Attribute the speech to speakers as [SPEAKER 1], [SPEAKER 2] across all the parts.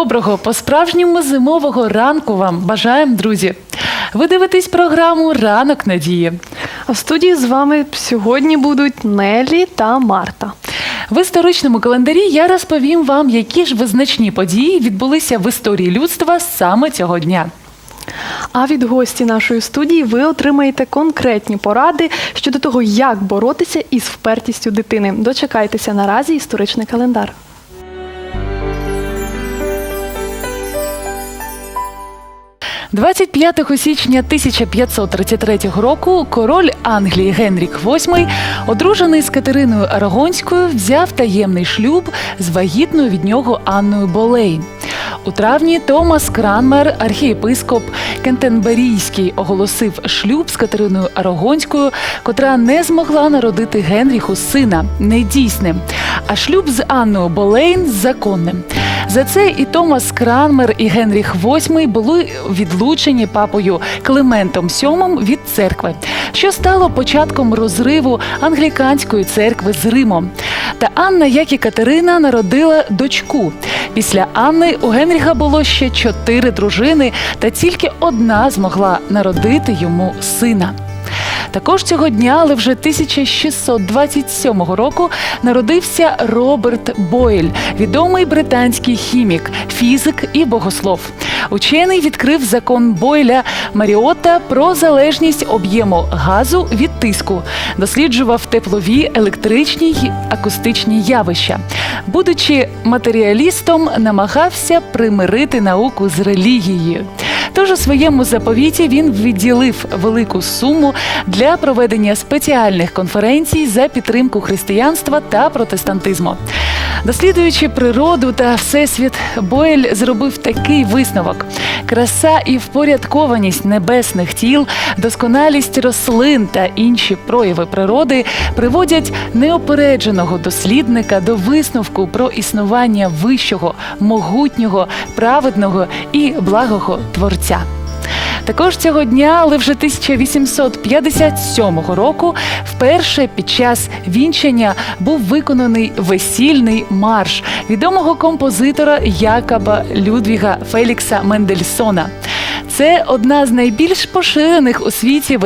[SPEAKER 1] Доброго, по-справжньому зимового ранку вам бажаємо, друзі. Ви дивитесь програму Ранок Надії.
[SPEAKER 2] А в студії з вами сьогодні будуть Нелі та Марта.
[SPEAKER 1] В історичному календарі я розповім вам, які ж визначні події відбулися в історії людства саме цього дня.
[SPEAKER 2] А від гості нашої студії ви отримаєте конкретні поради щодо того, як боротися із впертістю дитини. Дочекайтеся наразі історичний календар.
[SPEAKER 1] – 25 січня 1533 року король Англії Генрік VIII, одружений з Катериною Арагонською, взяв таємний шлюб з вагітною від нього Анною Болейн. У травні Томас Кранмер, архієпископ Кентенберійський, оголосив шлюб з Катериною Арагонською, котра не змогла народити Генріху сина недійсним, а шлюб з Анною Болейн законним. За це і Томас Кранмер, і Генріх VIII були відлучені папою Климентом VII від церкви, що стало початком розриву англіканської церкви з Римом. Та Анна, як і Катерина, народила дочку. Після Анни у Генріха було ще чотири дружини, та тільки одна змогла народити йому сина. Також цього дня, але вже 1627 року, народився Роберт Бойль, відомий британський хімік, фізик і богослов. Учений відкрив закон Бойля Маріота про залежність об'єму газу від тиску, досліджував теплові, електричні й акустичні явища. Будучи матеріалістом, намагався примирити науку з релігією. Тож у своєму заповіті він відділив велику суму для проведення спеціальних конференцій за підтримку християнства та протестантизму. Дослідуючи природу та всесвіт, Бойль зробив такий висновок: краса і впорядкованість небесних тіл, досконалість рослин та інші прояви природи приводять неопередженого дослідника до висновку про існування вищого, могутнього, праведного і благого творця. Також цього дня, але вже 1857 року, вперше під час вінчання був виконаний весільний марш відомого композитора Якоба Людвіга Фелікса Мендельсона. Це одна з найбільш поширених у світі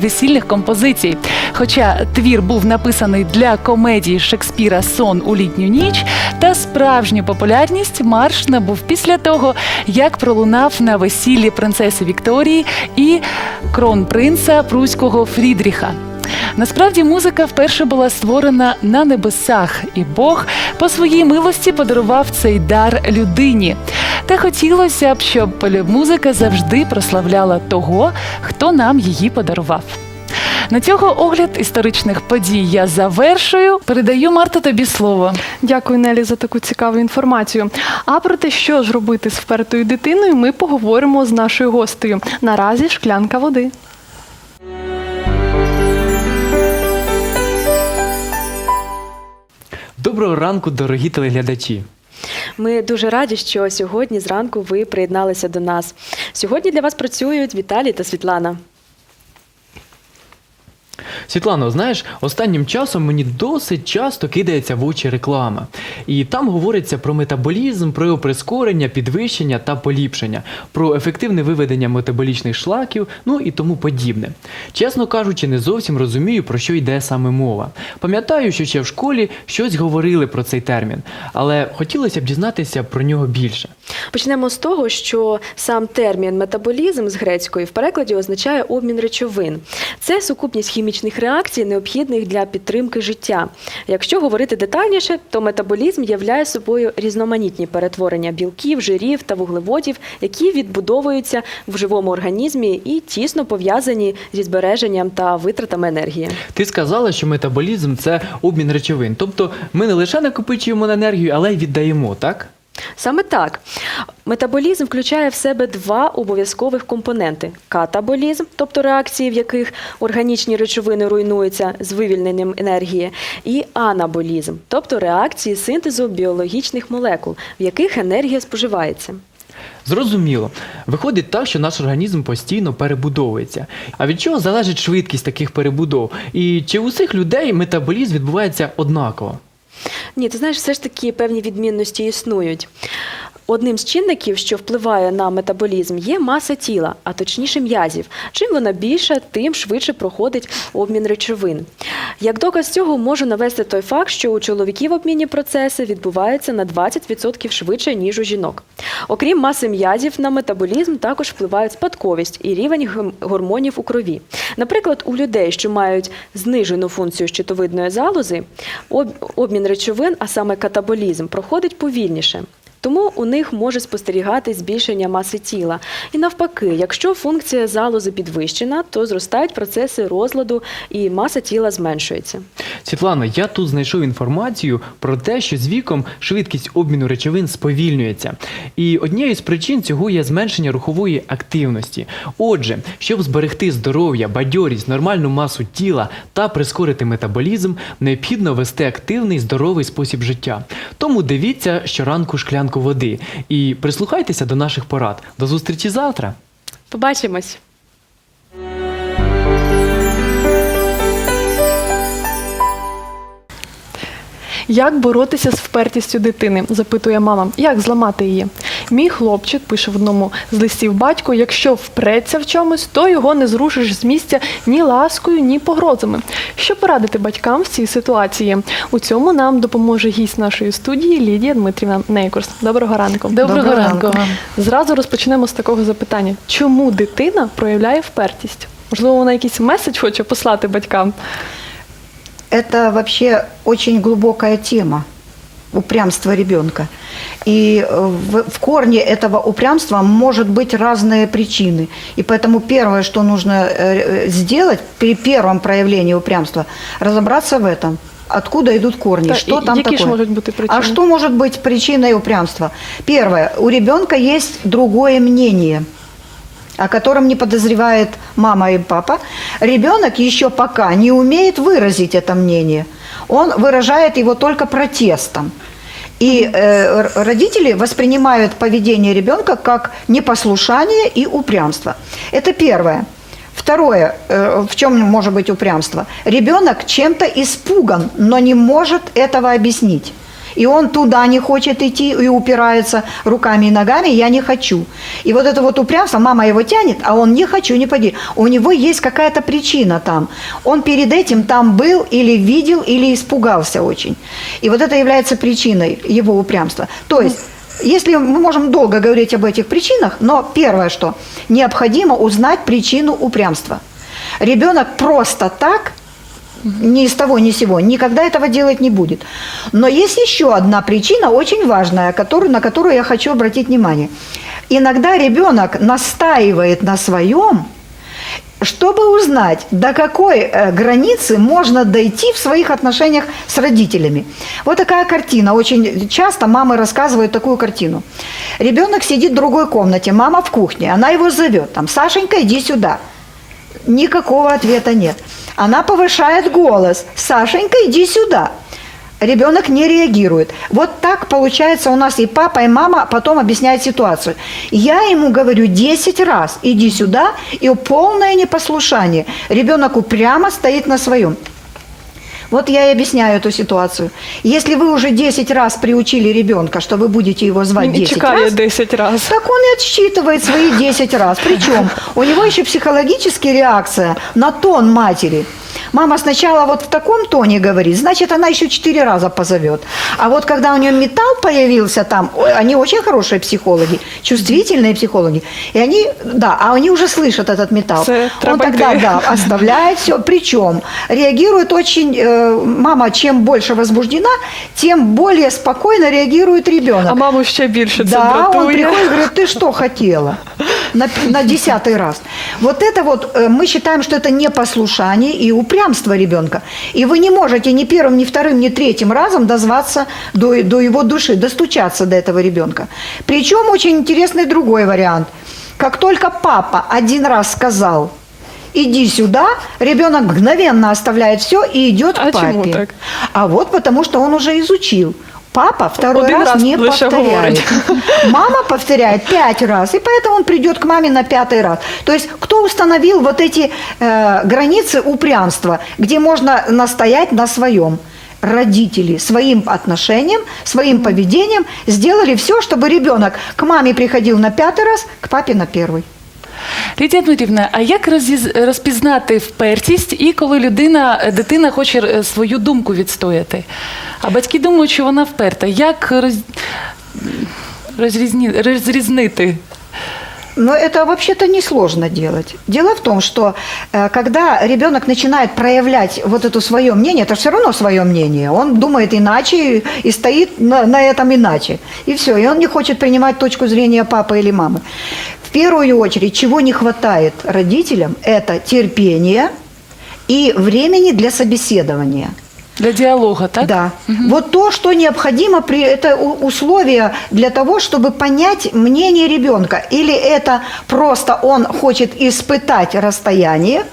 [SPEAKER 1] весільних композицій. Хоча твір був написаний для комедії Шекспіра Сон у літню ніч, та справжню популярність марш набув після того, як пролунав на весіллі принцеси Вікторії і кронпринца Пруського Фрідріха. Насправді музика вперше була створена на небесах, і Бог по своїй милості подарував цей дар людині. Та хотілося б, щоб музика завжди прославляла того, хто нам її подарував. На цього огляд історичних подій я завершую. Передаю Марта тобі слово.
[SPEAKER 2] Дякую, Нелі, за таку цікаву інформацію. А про те, що ж робити з впертою дитиною, ми поговоримо з нашою гостею. Наразі шклянка води.
[SPEAKER 3] Доброго ранку, дорогі телеглядачі.
[SPEAKER 4] Ми дуже раді, що сьогодні зранку ви приєдналися до нас. Сьогодні для вас працюють Віталій та Світлана.
[SPEAKER 3] Світлано, знаєш, останнім часом мені досить часто кидається в очі реклама. І там говориться про метаболізм, про його прискорення, підвищення та поліпшення, про ефективне виведення метаболічних шлаків, ну і тому подібне. Чесно кажучи, не зовсім розумію, про що йде саме мова. Пам'ятаю, що ще в школі щось говорили про цей термін, але хотілося б дізнатися про нього більше.
[SPEAKER 4] Почнемо з того, що сам термін метаболізм з грецької в перекладі означає обмін речовин. Це сукупність хімічних реакцій, необхідних для підтримки життя. Якщо говорити детальніше, то метаболізм являє собою різноманітні перетворення білків, жирів та вуглеводів, які відбудовуються в живому організмі і тісно пов'язані зі збереженням та витратами енергії.
[SPEAKER 3] Ти сказала, що метаболізм це обмін речовин. Тобто ми не лише накопичуємо енергію, але й віддаємо, так?
[SPEAKER 4] Саме так. Метаболізм включає в себе два обов'язкових компоненти: катаболізм, тобто реакції, в яких органічні речовини руйнуються з вивільненням енергії, і анаболізм, тобто реакції синтезу біологічних молекул, в яких енергія споживається.
[SPEAKER 3] Зрозуміло. Виходить так, що наш організм постійно перебудовується. А від чого залежить швидкість таких перебудов? І чи у всіх людей метаболізм відбувається однаково?
[SPEAKER 4] Ні, ти знаєш, все ж таки певні відмінності існують. Одним з чинників, що впливає на метаболізм, є маса тіла, а точніше м'язів. Чим вона більша, тим швидше проходить обмін речовин. Як доказ цього можу навести той факт, що у чоловіків обмінні процеси відбуваються на 20% швидше, ніж у жінок. Окрім маси м'язів, на метаболізм також впливають спадковість і рівень гормонів у крові. Наприклад, у людей, що мають знижену функцію щитовидної залози, обмін речовин, а саме катаболізм, проходить повільніше. Тому у них може спостерігати збільшення маси тіла. І навпаки, якщо функція залози підвищена, то зростають процеси розладу і маса тіла зменшується.
[SPEAKER 3] Світлано, я тут знайшов інформацію про те, що з віком швидкість обміну речовин сповільнюється. І однією з причин цього є зменшення рухової активності. Отже, щоб зберегти здоров'я, бадьорість, нормальну масу тіла та прискорити метаболізм, необхідно вести активний здоровий спосіб життя. Тому дивіться щоранку шклянку води і прислухайтеся до наших порад. До зустрічі завтра!
[SPEAKER 4] Побачимось!
[SPEAKER 2] Як боротися з впертістю дитини? запитує мама. Як зламати її? Мій хлопчик пише в одному з листів батько: якщо впреться в чомусь, то його не зрушиш з місця ні ласкою, ні погрозами. Що порадити батькам в цій ситуації? У цьому нам допоможе гість нашої студії Лідія Дмитрівна Нейкурс. Доброго ранку.
[SPEAKER 1] Доброго,
[SPEAKER 5] Доброго
[SPEAKER 1] ранку
[SPEAKER 5] ранку.
[SPEAKER 2] Зразу розпочнемо з такого запитання: чому дитина проявляє впертість? Можливо, вона якийсь меседж хоче послати батькам.
[SPEAKER 5] Это вообще очень глубокая тема упрямство ребенка. И э, в, в корне этого упрямства может быть разные причины. И поэтому первое, что нужно э, сделать при первом проявлении упрямства, разобраться в этом. Откуда идут корни?
[SPEAKER 2] Та,
[SPEAKER 5] что
[SPEAKER 2] і
[SPEAKER 5] там такое?
[SPEAKER 2] можуть бути причини?
[SPEAKER 5] А что может быть причиной упрямства? Первое. У ребенка есть другое мнение о котором не подозревает мама и папа, ребенок еще пока не умеет выразить это мнение. Он выражает его только протестом. И э, родители воспринимают поведение ребенка как непослушание и упрямство. Это первое. Второе, э, в чем может быть упрямство? Ребенок чем-то испуган, но не может этого объяснить. И он туда не хочет идти и упирается руками и ногами, я не хочу. И вот это вот упрямство, мама его тянет, а он не хочу, не пойди. У него есть какая-то причина там. Он перед этим там был или видел, или испугался очень. И вот это является причиной его упрямства. То есть если мы можем долго говорить об этих причинах, но первое, что необходимо узнать причину упрямства. Ребенок просто так ни с того, ни с сего. Никогда этого делать не будет. Но есть еще одна причина, очень важная, которую, на которую я хочу обратить внимание. Иногда ребенок настаивает на своем, чтобы узнать, до какой э, границы можно дойти в своих отношениях с родителями. Вот такая картина. Очень часто мамы рассказывают такую картину. Ребенок сидит в другой комнате, мама в кухне, она его зовет, там, Сашенька, иди сюда. Никакого ответа нет. Она повышает голос. Сашенька, иди сюда. Ребенок не реагирует. Вот так получается у нас и папа, и мама потом объясняют ситуацию. Я ему говорю 10 раз, иди сюда, и полное непослушание. Ребенок упрямо стоит на своем. Вот я и объясняю эту ситуацию. Если вы уже 10 раз приучили ребенка, что вы будете его звать
[SPEAKER 2] Він і
[SPEAKER 5] 10
[SPEAKER 2] чекає
[SPEAKER 5] раз,
[SPEAKER 2] 10 разів.
[SPEAKER 5] так он и отсчитывает свои 10 раз. Причем у него еще психологическая реакция на тон матери. Мама сначала вот в таком тоне говорит, значит, она еще 4 раза позовет. А вот когда у нее металл появился там, они очень хорошие психологи, чувствительные психологи, и они, да, а они уже слышат этот металл.
[SPEAKER 2] Це
[SPEAKER 5] Он тогда, да, оставляет все. Причем реагирует очень, э, мама чем больше возбуждена, тем более спокойно реагирует ребенок.
[SPEAKER 2] А маму ще більше це
[SPEAKER 5] Да, он
[SPEAKER 2] дратує.
[SPEAKER 5] приходит и говорит, ты что хотела? На, на десятый раз. Вот это вот, э, мы считаем, что это непослушание и упрямство ребенка. И вы не можете ни первым, ни вторым, ни третьим разом дозваться до, до его души, достучаться до этого ребенка. Причем очень интересный другой вариант. Как только папа один раз сказал, иди сюда, ребенок мгновенно оставляет все и идет
[SPEAKER 2] А
[SPEAKER 5] к папе.
[SPEAKER 2] так?
[SPEAKER 5] А вот потому что он уже изучил. Папа второй
[SPEAKER 2] Один
[SPEAKER 5] раз,
[SPEAKER 2] раз
[SPEAKER 5] не повторяет.
[SPEAKER 2] говорить.
[SPEAKER 5] Мама повторяет пять раз, и поэтому он придет к маме на пятый раз. То есть кто установил вот эти э, границы упрямства, где можно настоять на своем? родители своим отношением, своим поведением сделали все, чтобы ребенок к маме приходил на пятый раз, к папе на первый.
[SPEAKER 1] Лідія Дмитрівна, а як розіз- розпізнати впертість і коли людина, е, дитина хоче е, свою думку відстояти? А батьки думають, що вона вперта. Як роз... розрізні... розрізнити?
[SPEAKER 5] Но это вообще-то несложно делать. Дело в том, что э, когда ребенок начинает проявлять вот это свое мнение, это все равно свое мнение, он думает иначе и, и стоит на, на этом иначе. И все, и он не хочет принимать точку зрения папы или мамы. Первую очередь, чего не хватает родителям, это терпения и времени для собеседования.
[SPEAKER 1] Для діалогу, так?
[SPEAKER 5] Да. Вот то, что необходимо, при, это условие для того, чтобы понять мнение ребенка. Или это просто он хочет испытать расстояние,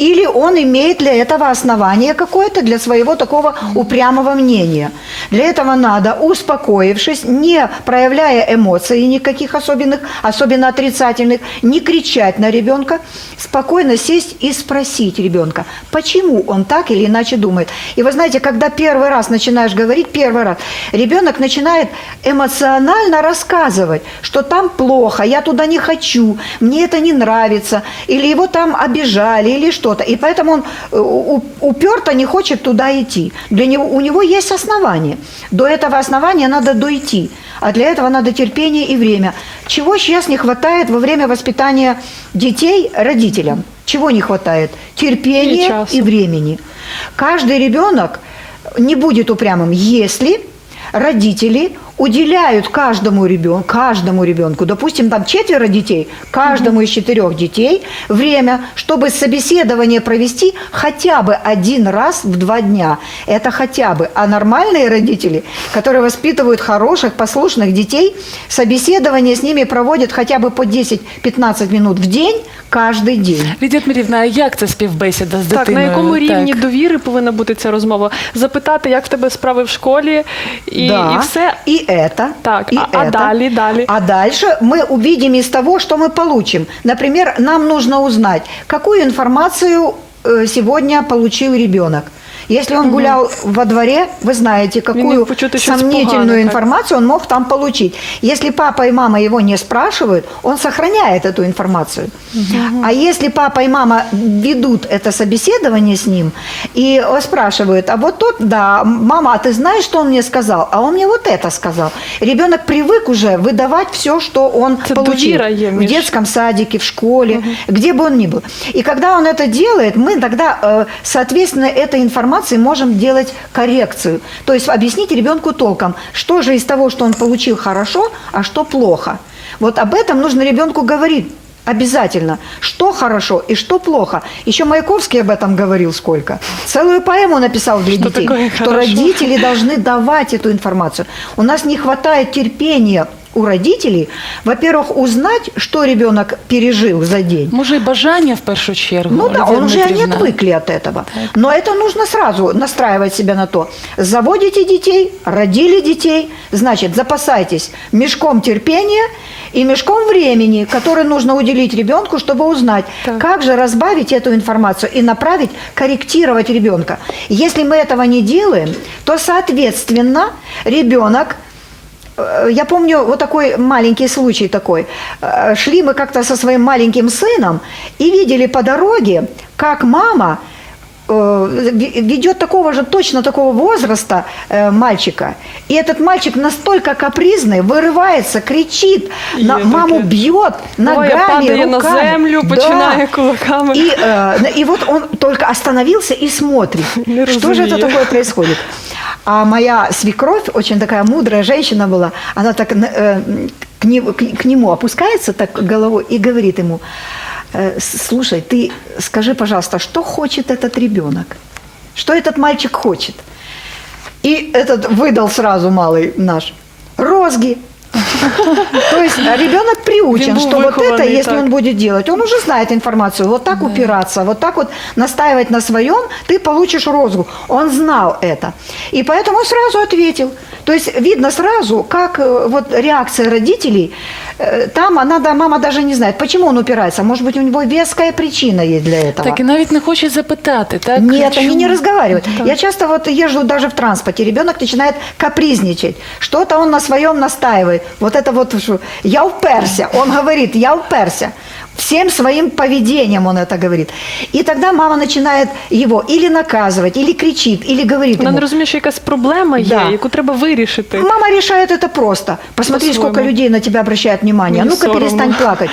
[SPEAKER 5] или он имеет для этого основание какое-то для своего такого упрямого мнения. Для этого надо, успокоившись, не проявляя эмоций никаких особенных, особенно отрицательных, не кричать на ребенка, спокойно сесть и спросить ребенка, почему он так или иначе думает. И вы знаете, когда первый раз начинаешь говорить, первый раз, ребенок начинает эмоционально рассказывать, что там плохо, я туда не хочу, мне это не нравится, или его там обижали, или что-то. И поэтому он э, уперто не хочет туда идти. Для него, у него есть основание. До этого основания надо дойти. А для этого надо терпение и время. Чего сейчас не хватает во время воспитания детей родителям? Чего не хватает?
[SPEAKER 2] И
[SPEAKER 5] Терпения
[SPEAKER 2] часу.
[SPEAKER 5] и времени. Каждый ребенок не будет упрямым, если родители уделяют каждому ребенку, каждому ребенку, допустим, там четверо детей, каждому из четырех детей время, чтобы собеседование провести хотя бы один раз в два дня. Это хотя бы. А нормальные родители, которые воспитывают хороших, послушных детей, собеседование с ними проводят хотя бы по 10-15 минут в день каждый день.
[SPEAKER 1] Лідія Дмитрівна, а як це співбесіда з
[SPEAKER 2] Так,
[SPEAKER 1] дитиною?
[SPEAKER 2] на якому рівні
[SPEAKER 1] Так.
[SPEAKER 2] довіри повинна бути ця розмова? Запитати, як в тебе справи в школі, і,
[SPEAKER 5] да,
[SPEAKER 2] і все.
[SPEAKER 5] И это.
[SPEAKER 2] Так,
[SPEAKER 5] и
[SPEAKER 2] а- а
[SPEAKER 5] это.
[SPEAKER 2] далее, далее?
[SPEAKER 5] А дальше мы увидим из того, что мы получим. Например, нам нужно узнать, какую информацию э, сегодня получил ребенок. Если он гулял во дворе, вы знаете, какую сомнительную информацию он мог там получить. Если папа и мама его не спрашивают, он сохраняет эту информацию. А если папа и мама ведут это собеседование с ним и спрашивают, а вот тот, да, мама, а ты знаешь, что он мне сказал? А он мне вот это сказал. Ребенок привык уже выдавать все, что он
[SPEAKER 2] Это
[SPEAKER 5] получил в детском садике, в школе, где бы он ни был. И когда он это делает, мы тогда, э, соответственно, этой информацией можем делать коррекцию. То есть объяснить ребенку толком, что же из того, что он получил хорошо, а что плохо. Вот об этом нужно ребенку говорить. Обязательно. Что хорошо и что плохо. Еще Маяковский об этом говорил сколько. Целую поэму написал для
[SPEAKER 2] Что
[SPEAKER 5] детей. Что
[SPEAKER 2] хорошо?
[SPEAKER 5] родители должны давать эту информацию. У нас не хватает терпения у родителей, во-первых, узнать, что ребенок пережил за день.
[SPEAKER 1] Може, і бажання в першу чергу.
[SPEAKER 5] Ну да,
[SPEAKER 1] Лідія
[SPEAKER 5] он уже они
[SPEAKER 1] Дмитрівна?
[SPEAKER 5] отвыкли от этого. Но это нужно сразу настраивать себя на то. Заводите детей, родили детей, значит, запасайтесь мешком терпения и мешком времени, который нужно уделить ребенку, чтобы узнать,
[SPEAKER 2] Так.
[SPEAKER 5] как же разбавить эту информацию и направить, корректировать ребенка. Если мы этого не делаем, то, соответственно, ребенок Э, я помню вот такой маленький случай такой. Э, Шли мы как-то со своим маленьким сыном и видели по дороге, как мама э, ведет такого же, точно такого возраста э, мальчика. И этот мальчик настолько капризный, вырывается, кричит, на
[SPEAKER 2] Є
[SPEAKER 5] маму
[SPEAKER 2] таке.
[SPEAKER 5] бьет ногами,
[SPEAKER 2] Буває, падає на
[SPEAKER 5] руками.
[SPEAKER 2] землю,
[SPEAKER 5] Да.
[SPEAKER 2] починає кулаками.
[SPEAKER 5] И, э, и вот он только остановился и смотрит,
[SPEAKER 2] Не
[SPEAKER 5] что же это
[SPEAKER 2] разумею.
[SPEAKER 5] такое происходит. А моя свекровь, очень такая мудрая женщина была, она так э, к, не- к- к нему опускается так головой и говорит ему, «Э, с- слушай, ты скажи, пожалуйста, что хочет этот ребенок? Что этот мальчик хочет? И этот выдал сразу малый наш. Розги. То есть а ребенок приучен, что вот это, если он будет делать, он уже знает информацию. Вот так упираться, вот так вот настаивать на своем, ты получишь розгу. Он знал это. И поэтому сразу ответил. То есть видно сразу, как э, вот реакция родителей, э, там она, да, мама даже не знает, почему он упирается. Может быть, у него веская причина есть для этого.
[SPEAKER 1] Так і навіть не хоче запитати, так?
[SPEAKER 5] Нет, они
[SPEAKER 1] чому?
[SPEAKER 5] не разговаривают. Я часто вот езжу даже в транспорте, ребенок начинает капризничать. Что-то он на своем настаивает. Вот это вот, я уперся. Он говорит, я уперся. Всем своим поведением он это говорит. И тогда мама начинает его или наказывать, или кричит, или говорит
[SPEAKER 2] Вона
[SPEAKER 5] ему.
[SPEAKER 2] не розуміє, що якась проблема є,
[SPEAKER 5] Да.
[SPEAKER 2] яку треба вирішити.
[SPEAKER 5] Мама решает это просто. Посмотри,
[SPEAKER 2] По-своему.
[SPEAKER 5] сколько людей на тебя обращают внимание.
[SPEAKER 2] Мне
[SPEAKER 5] Ну-ка,
[SPEAKER 2] соромно.
[SPEAKER 5] перестань плакать.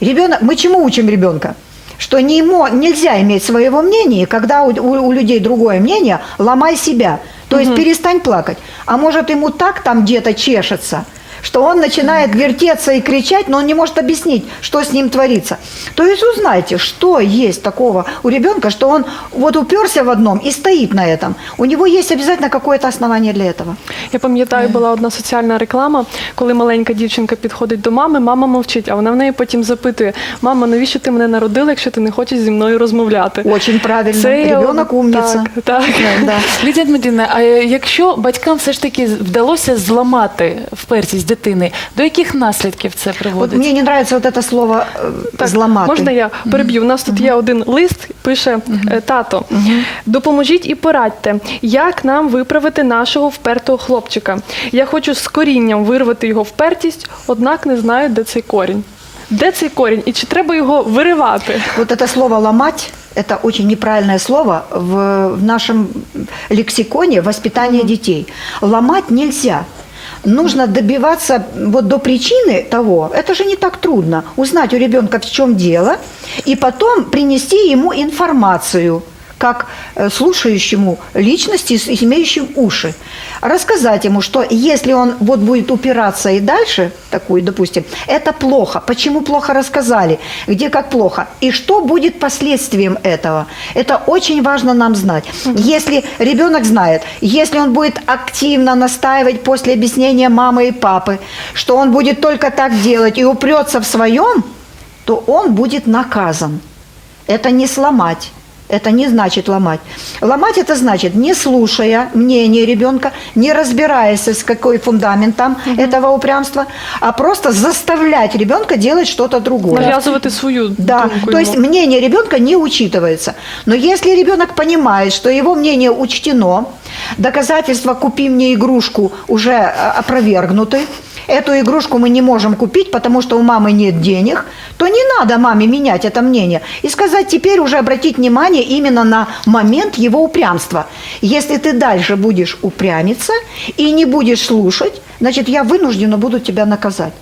[SPEAKER 5] Ребенок, мы чему учим ребенка? Что не ему, нельзя иметь своего мнения, и когда у, у- у людей другое мнение, ломай себя. То есть перестань плакать. А может ему так там где-то чешется, что он начинает вертеться и кричать, но он не может объяснить, что с ним творится. То есть узнайте, что есть такого у ребенка, что он вот уперся в одном и стоит на этом. У него есть обязательно какое-то основание для этого.
[SPEAKER 2] Я пам'ятаю, була одна соціальна реклама, коли маленька дівчинка підходить до мами, мама мовчить, а вона в неї потім запитує: Мама, навіщо ти мене народила, якщо ти не хочеш зі мною розмовляти?
[SPEAKER 5] Очень правильно.
[SPEAKER 2] я-
[SPEAKER 5] Ребенок умница.
[SPEAKER 2] Так, так.
[SPEAKER 5] Да.
[SPEAKER 1] Лідія Дмитрівна, а якщо батькам все ж таки вдалося зламати впертість дитини, до яких наслідків це
[SPEAKER 5] Вот
[SPEAKER 1] приводить?
[SPEAKER 5] мне не нравится вот это слово э,
[SPEAKER 2] Так,
[SPEAKER 5] «зломаты».
[SPEAKER 2] Можна я переб'ю? У нас тут є один лист, пише е, тато. Допоможіть і порадьте, як нам виправити нашого впертого хлопчика. Я хочу з корінням вирвати його впертість, однак не знаю, де цей корінь. Де цей корінь і чи треба його виривати?
[SPEAKER 5] Вот это слово «ломать» – это очень неправильное слово в, в нашем лексиконе воспитания детей. Ломать нельзя. Нужно добиваться вот до причины того, это же не так трудно, узнать у ребенка, в чем дело, и потом принести ему информацию, как э, слушающему личности, имеющим уши. Рассказать ему, что если он вот будет упираться и дальше, такую, допустим, это плохо. Почему плохо рассказали? Где как плохо? И что будет последствием этого? Это очень важно нам знать. Если ребенок знает, если он будет активно настаивать после объяснения мамы и папы, что он будет только так делать и упрется в своем, то он будет наказан. Это не сломать. Это не значит ломать. Ломать это значит, не слушая мнения ребенка, не разбираясь, с какой фундамент там этого упрямства, а просто заставлять ребенка делать что-то другое.
[SPEAKER 2] Нав'язувати свою
[SPEAKER 5] Да,
[SPEAKER 2] думку.
[SPEAKER 5] то есть мнение ребенка не учитывается. Но если ребенок понимает, что его мнение учтено, доказательства «купи мне игрушку» уже э, опровергнуты, эту игрушку мы не можем купить, потому что у мамы нет денег, то не надо маме менять это мнение. И сказать теперь уже обратить внимание именно на момент его упрямства. Если ты дальше будешь упрямиться и не будешь слушать, значит, я вынуждена буду тебя наказать.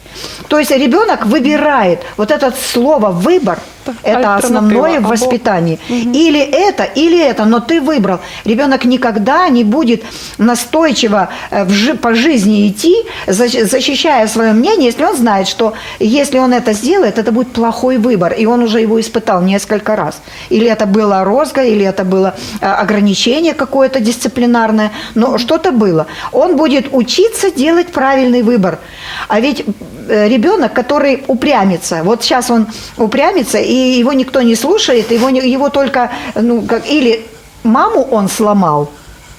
[SPEAKER 5] То есть ребенок выбирает. Вот это слово «выбор» это основное в воспитании. Или это, или это, но ты выбрал. Ребенок никогда не будет настойчиво э, в по жизни идти, защ- защищая свое мнение, если он знает, что если он это сделает, это будет плохой выбор, и он уже его испытал несколько раз. Или это было розга, или это было э, ограничение какое-то дисциплинарное, но что-то было. Он будет учиться делать правильный выбор. А ведь э, ребенок, который упрямится, вот сейчас он упрямится, и его никто не слушает, его, его только, ну, как, или маму он сломал,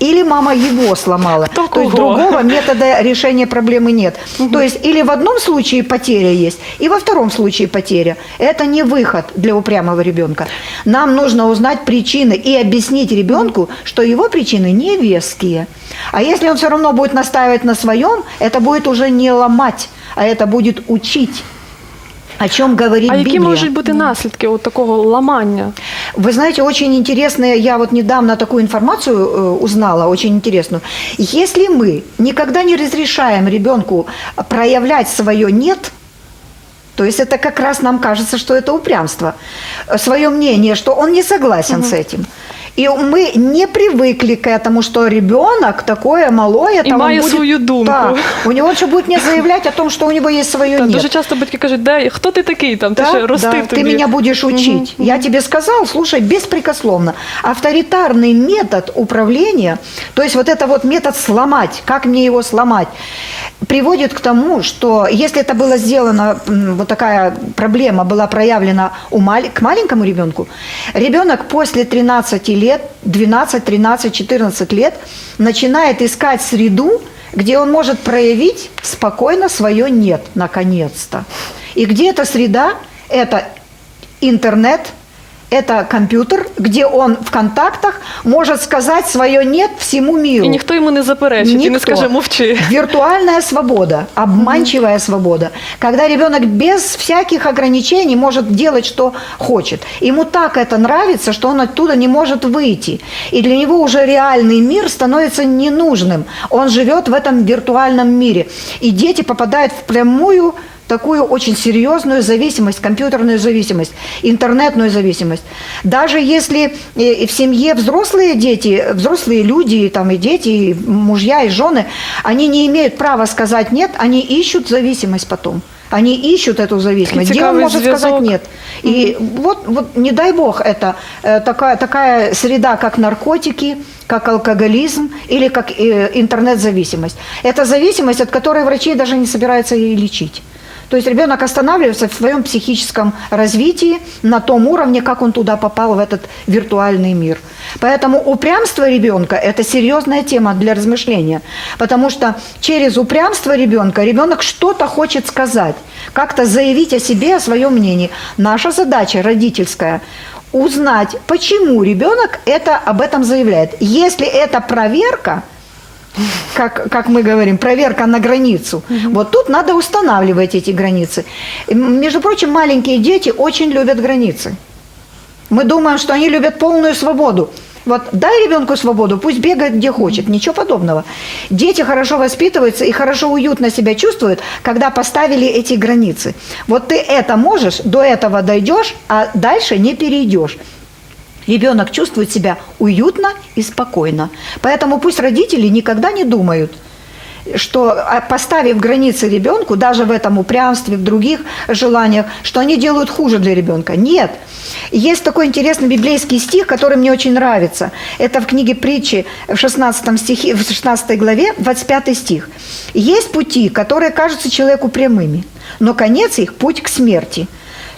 [SPEAKER 5] или мама его сломала.
[SPEAKER 2] Кто
[SPEAKER 5] То есть другого метода решения проблемы нет. То есть или в одном случае потеря есть, и во втором случае потеря. Это не выход для упрямого ребенка. Нам нужно узнать причины и объяснить ребенку, что его причины не веские. А если он все равно будет настаивать на своем, это будет уже не ломать, а это будет учить. О чем говорит
[SPEAKER 2] А
[SPEAKER 5] Библия.
[SPEAKER 2] можуть бути наслідки от такого ламання?
[SPEAKER 5] Вы знаете, очень интересная, я вот недавно такую информацию э, узнала, очень интересную. Если мы никогда не разрешаем ребенку проявлять свое «нет», то есть это как раз нам кажется, что это упрямство, свое мнение, что он не согласен с этим. И мы не привыкли к этому, что ребенок такое малое,
[SPEAKER 2] И
[SPEAKER 5] там
[SPEAKER 2] має
[SPEAKER 5] будет-
[SPEAKER 2] свою думку.
[SPEAKER 5] Да, у него еще будет мне заявлять о том, что у него есть свое
[SPEAKER 2] Та,
[SPEAKER 5] нет.
[SPEAKER 2] дуже часто батьки кажуть, де хто ти такий там? Ти
[SPEAKER 5] Да,
[SPEAKER 2] ще ростив
[SPEAKER 5] да,
[SPEAKER 2] тобі.
[SPEAKER 5] ты меня будешь учить. Я тебе сказал, слушай, беспрекословно. Авторитарный метод управления, то есть вот это вот метод сломать, как мне его сломать, приводит к тому, что если это было сделано, вот такая проблема была проявлена у мал- к маленькому ребенку, ребенок после 13 лет, 12, 13, 14 лет начинает искать среду, где он может проявить спокойно свое «нет», наконец-то. И где эта среда? Это интернет, это компьютер, где он в контактах может сказать свое «нет» всему миру.
[SPEAKER 2] І ніхто йому не заперечить, і не
[SPEAKER 5] Никто.
[SPEAKER 2] скаже мовчи.
[SPEAKER 5] Виртуальная свобода, обманчивая свобода, когда ребенок без всяких ограничений может делать, что хочет. Ему так это нравится, что он оттуда не может выйти. И для него уже реальный мир становится ненужным. Он живет в этом виртуальном мире. И дети попадают в прямую такую очень серьезную зависимость, компьютерную зависимость, интернетную зависимость. Даже если э, в семье взрослые дети, взрослые люди, там и дети, и мужья, и жены, они не имеют права сказать «нет», они ищут зависимость потом. Они ищут эту зависимость. Где он
[SPEAKER 2] цікавий
[SPEAKER 5] может
[SPEAKER 2] зв'язок.
[SPEAKER 5] сказать «нет»? И вот, вот, не дай бог, это э, такая, такая среда, как наркотики, как алкоголизм или как э, интернет-зависимость. Это зависимость, от которой врачи даже не собираются ее лечить. То есть ребенок останавливается в своем психическом развитии на том уровне, как он туда попал, в этот виртуальный мир. Поэтому упрямство ребенка – это серьезная тема для размышления. Потому что через упрямство ребенка ребенок что-то хочет сказать, как-то заявить о себе, о своем мнении. Наша задача родительская – узнать, почему ребенок это, об этом заявляет. Если это проверка, как, как мы говорим, проверка на границу. Вот тут надо устанавливать эти границы. И, Между прочим, маленькие дети очень любят границы. Мы думаем, что они любят полную свободу. Вот дай ребенку свободу, пусть бегает где хочет, ничего подобного. Дети хорошо воспитываются и хорошо уютно себя чувствуют, когда поставили эти границы. Вот ты это можешь, до этого дойдешь, а дальше не перейдешь. Ребенок чувствует себя уютно и спокойно. Поэтому пусть родители никогда не думают, что а, поставив границы ребенку, даже в этом упрямстве, в других желаниях, что они делают хуже для ребенка. Нет. Есть такой интересный библейский стих, который мне очень нравится. Это в книге притчи в 16, стихе, в 16 главе, 25 стих. Есть пути, которые кажутся человеку прямыми, но конец их – путь к смерти.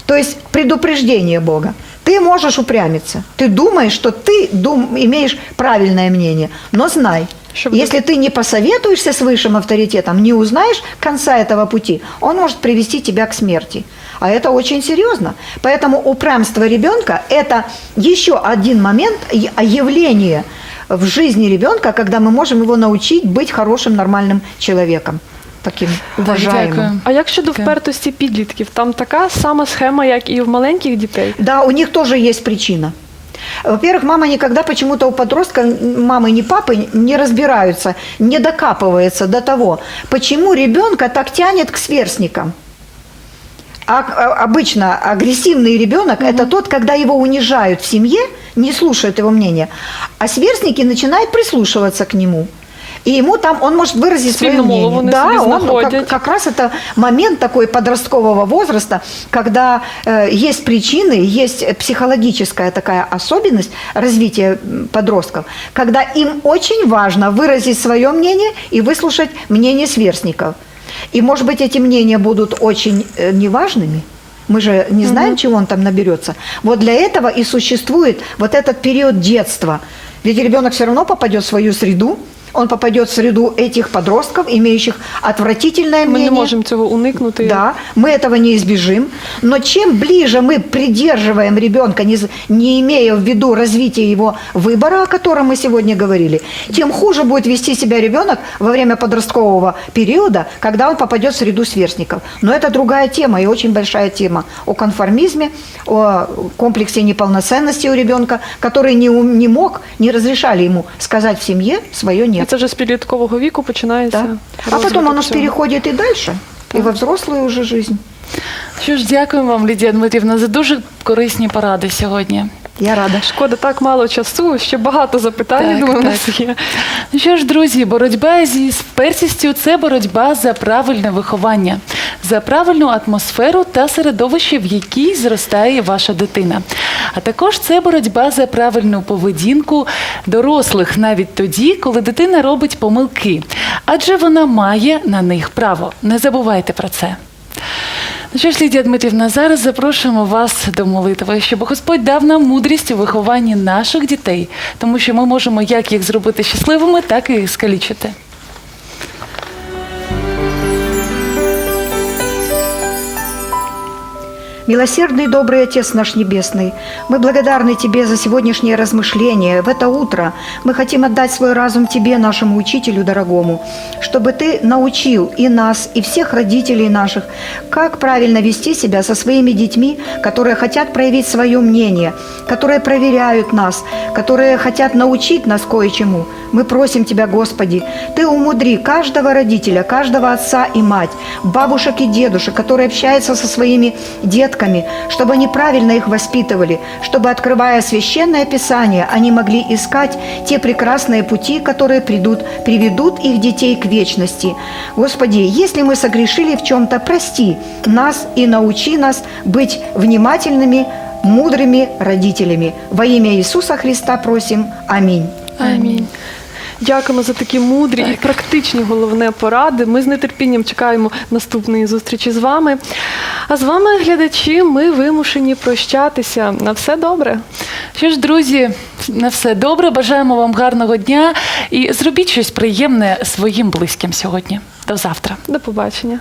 [SPEAKER 5] То есть предупреждение Бога. Ты можешь упрямиться. Ты думаешь, что ты дум, имеешь правильное мнение. Но знай,
[SPEAKER 2] Чтобы-
[SPEAKER 5] если ты не посоветуешься с высшим авторитетом, не узнаешь конца этого пути, он может привести тебя к смерти. А это очень серьезно. Поэтому упрямство ребенка – это еще один момент, явление в жизни ребенка, когда мы можем его научить быть хорошим, нормальным человеком Таким уважаемым.
[SPEAKER 1] Дякую.
[SPEAKER 2] А як щодо
[SPEAKER 1] Таке.
[SPEAKER 2] впертості підлітків? Там така сама схема, як і в маленьких дітей.
[SPEAKER 5] Да, у них тоже есть причина. Во-первых, мама никогда почему-то у подростка, м, мамы ни папы, не разбираются, не докапывается до того, почему ребенка так тянет к сверстникам. А, а- обычно агрессивный ребенок это тот, когда его унижают в семье, не слушают его мнения, а сверстники начинают прислушиваться к нему. И ему там, он может выразить свое мнение. Да, он как, как раз это момент такой подросткового возраста, когда э, есть причины, есть психологическая такая особенность развития подростков, когда им очень важно выразить свое мнение и выслушать мнение сверстников. И, может быть, эти мнения будут очень э, неважными. Мы же не знаем, чего он там наберется. Вот для этого и существует вот этот период детства. Ведь ребенок все равно попадет в свою среду, он попадет в среду этих подростков, имеющих отвратительное мнение.
[SPEAKER 2] не можемо цього уникнути.
[SPEAKER 5] Да, мы этого не избежим. Но чем ближе мы придерживаем ребенка, не, не имея в виду развитие его выбора, о котором мы сегодня говорили, тем хуже будет вести себя ребенок во время подросткового периода, когда он попадет в среду сверстников. Но это другая тема и очень большая тема о конформизме, о комплексе неполноценности у ребенка, который не, не мог, не разрешали ему сказать в семье свое
[SPEAKER 2] І
[SPEAKER 5] «нет».
[SPEAKER 2] це вже з підліткового віку починається.
[SPEAKER 5] Да. А потом
[SPEAKER 2] розвиток
[SPEAKER 5] оно ж
[SPEAKER 2] цього.
[SPEAKER 5] переходит и дальше, и во взрослую уже жизнь.
[SPEAKER 1] Що ж, дякую вам, Лідія Дмитрівна, за дуже корисні поради сьогодні.
[SPEAKER 5] Я рада.
[SPEAKER 2] Шкода, так мало часу, ще багато запитань,
[SPEAKER 1] Так,
[SPEAKER 2] думаю, у нас є.
[SPEAKER 1] Ну що ж, друзі, боротьба зі спертістю це боротьба за правильне виховання, за правильну атмосферу та середовище, в якій зростає ваша дитина. А також це боротьба за правильну поведінку дорослих навіть тоді, коли дитина робить помилки, адже вона має на них право. Не забувайте про це. Ну що ж, Лідія Дмитрівна, зараз запрошуємо вас до молитви, щоб Господь дав нам мудрість у вихованні наших дітей, тому що ми можемо як їх зробити щасливими, так і їх скалічити.
[SPEAKER 5] Милосердный и добрый Отец наш Небесный, мы благодарны Тебе за сегодняшнее размышление. В это утро мы хотим отдать свой разум Тебе, нашему учителю дорогому, чтобы Ты научил и нас, и всех родителей наших, как правильно вести себя со своими детьми, которые хотят проявить свое мнение, которые проверяют нас, которые хотят научить нас кое-чему. Мы просим Тебя, Господи, Ты умудри каждого родителя, каждого отца и мать, бабушек и дедушек, которые общаются со своими детками, чтобы они правильно их воспитывали, чтобы, открывая священное Писание, они могли искать те прекрасные пути, которые придут, приведут их детей к вечности. Господи, если мы согрешили в чем-то, прости нас и научи нас быть внимательными, мудрыми родителями. Во имя Иисуса Христа просим. Аминь.
[SPEAKER 2] Амінь. Дякуємо за такі мудрі і практичні головне поради. Ми з нетерпінням чекаємо наступної зустрічі з вами. А з вами, глядачі, ми вимушені прощатися. На все добре.
[SPEAKER 1] Що ж, друзі, на все добре. Бажаємо вам гарного дня і зробіть щось приємне своїм близьким сьогодні. До завтра.
[SPEAKER 2] До побачення.